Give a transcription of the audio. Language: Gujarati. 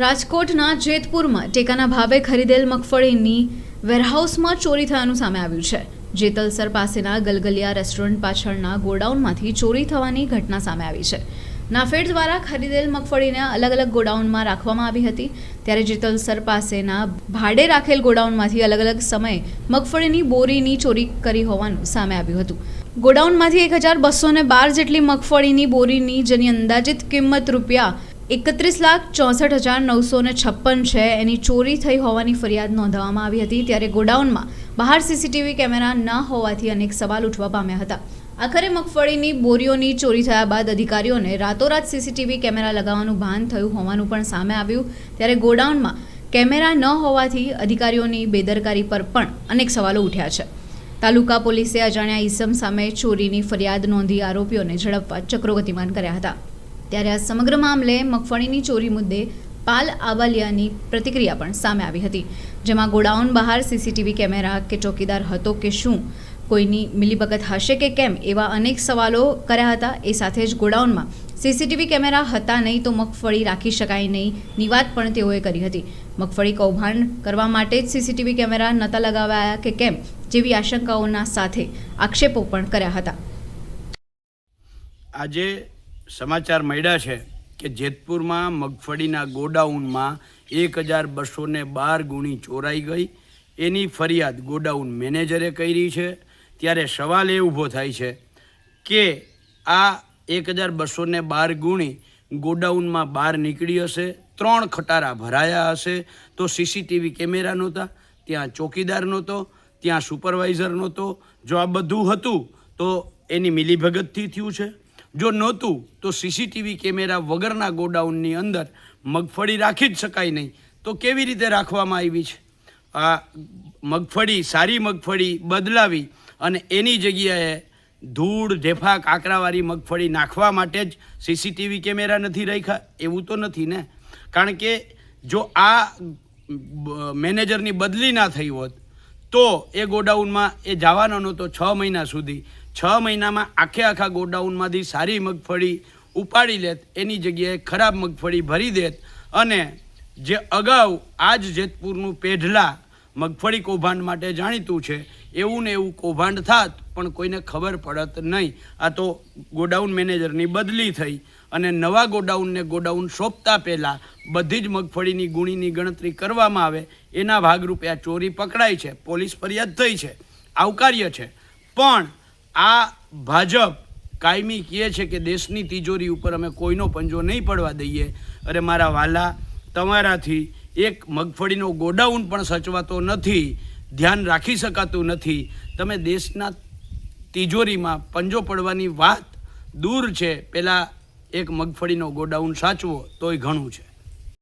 રાજકોટના જેતપુરમાં ટેકાના ભાવે ખરીદેલ મગફળીની વેરહાઉસમાં ચોરી થયાનું સામે આવ્યું છે. જેતલસર પાસેના ગલગલિયા રેસ્ટોરન્ટ પાછળના ગોડાઉનમાંથી ચોરી થવાની ઘટના સામે આવી છે. નાફેડ દ્વારા ખરીદેલ મગફળીને અલગ અલગ ગોડાઉનમાં રાખવામાં આવી હતી. ત્યારે જેતલસર પાસેના ભાડે રાખેલ ગોડાઉનમાંથી અલગ અલગ સમયે મગફળીની બોરીની ચોરી કરી હોવાનું સામે આવ્યું હતું. ગોડાઉનમાંથી એક હજાર બસો ને બાર જેટલી મગફળીની બોરીની જેની અંદાજિત કિંમત રૂપિયા એકત્રીસ લાખ ચોસઠ હજાર નવસો ને છપ્પન છે. એની ચોરી થઈ હોવાની ફરિયાદ નોંધવામાં આવી હતી ત્યારે ગોડાઉનમાં બહાર સીસીટીવી કેમેરા ન હોવાથી અનેક સવાલ ઉઠવા પામ્યા હતા. આખરે મગફળીની બોરીઓની ચોરી થયા બાદ અધિકારીઓને રાતોરાત સીસીટીવી કેમેરા લગાવવાનું ભાન થયું હોવાનું પણ સામે આવ્યું. ત્યારે ગોડાઉનમાં કેમેરા ન હોવાથી અધિકારીઓની બેદરકારી પર પણ અનેક સવાલો ઉઠ્યા છે. તાલુકા પોલીસે અજાણ્યા ઈસમ સામે ચોરીની ફરિયાદ નોંધી આરોપીઓને ઝડપવા ચક્રો ગતિમાન કર્યા હતા. ત્યારે આ સમગ્ર મામલે મગફળીની ચોરી મુદ્દે પાલ આવાલિયાની પ્રતિક્રિયા પણ સામે આવી હતી, જેમાં ગોડાઉન બહાર સીસીટીવી કેમેરા કે ચોકીદાર હતો કે શું, કોઈની મિલીભગત હશે કે કેમ એવા અનેક સવાલો કર્યા હતા. એ સાથે જ ગોડાઉનમાં સીસીટીવી કેમેરા હતા નહીં તો મગફળી રાખી શકાય નહીંની વાત પણ તેઓએ કરી હતી. મગફળી કૌભાંડ કરવા માટે જ સીસીટીવી કેમેરા નહોતા લગાવાયા કે કેમ જેવી આશંકાઓના સાથે આક્ષેપો પણ કર્યા હતા. આજે સમાચાર મળ્યા છે કે જેતપુરમાં મગફળીના ગોડાઉનમાં એક હજાર બસો બાર ગુણી ચોરાઈ ગઈ. એની ફરિયાદ ગોડાઉન મેનેજરે કરી છે. ત્યારે સવાલ એ ઊભો થાય છે કે આ એક હજાર બસો બાર ગુણી ગોડાઉનમાં બહાર નીકળી હશે, ત્રણ ખટારા ભરાયા હશે તો સીસીટીવી કેમેરા નહોતા, ત્યાં ચોકીદાર નહોતો, ત્યાં સુપરવાઇઝર નહોતો. જો આ બધું હતું તો એની મિલીભગતથી થયું છે. જો નહોતું, તો સીસીટીવી કેમેરા વગરના ગોડાઉનની અંદર મગફળી રાખી જ શકાય નહીં. તો કેવી રીતે રાખવામાં આવી છે? આ મગફળી, સારી મગફળી બદલાવી અને એની જગ્યાએ ધૂળ, ઢેફા, કાંકરાવાળી મગફળી નાખવા માટે જ સીસીટીવી કેમેરા નથી રાખ્યા? એવું તો નથી ને? કારણ કે જો આ મેનેજરની બદલી ના થઈ હોત, તો એ ગોડાઉનમાં એ જવાનો નહોતો છ મહિના સુધી. છ મહિનામાં આખે આખા ગોડાઉનમાંથી સારી મગફળી ઉપાડી લેત, એની જગ્યાએ ખરાબ મગફળી ભરી દેત અને જે અગાઉ આ જ જેતપુરનું પેઢલા મગફળી કૌભાંડ માટે જાણીતું છે, એવું ને એવું કૌભાંડ થાત, પણ કોઈને ખબર પડત નહીં. આ તો ગોડાઉન મેનેજરની બદલી થઈ અને નવા ગોડાઉનને ગોડાઉન સોંપતા પહેલાં બધી જ મગફળીની ગુણીની ગણતરી કરવામાં આવે, એના ભાગરૂપે આ ચોરી પકડાઈ છે, પોલીસ ફરિયાદ થઈ છે, આવકાર્ય છે. પણ આ ભાજપ કાયમી કહે છે કે દેશની તિજોરી ઉપર અમે કોઈનો પંજો નહીં પડવા દઈએ. અરે મારા વાલા, તમારાથી એક મગફળીનો ગોડાઉન પણ સચવાતો નથી, ધ્યાન રાખી શકાતું નથી. તમે દેશના તિજોરીમાં પંજો પડવાની વાત દૂર છે. પહેલાં એક મગફળીનો ગોડાઉન સાચવો, તોય ઘણું છે.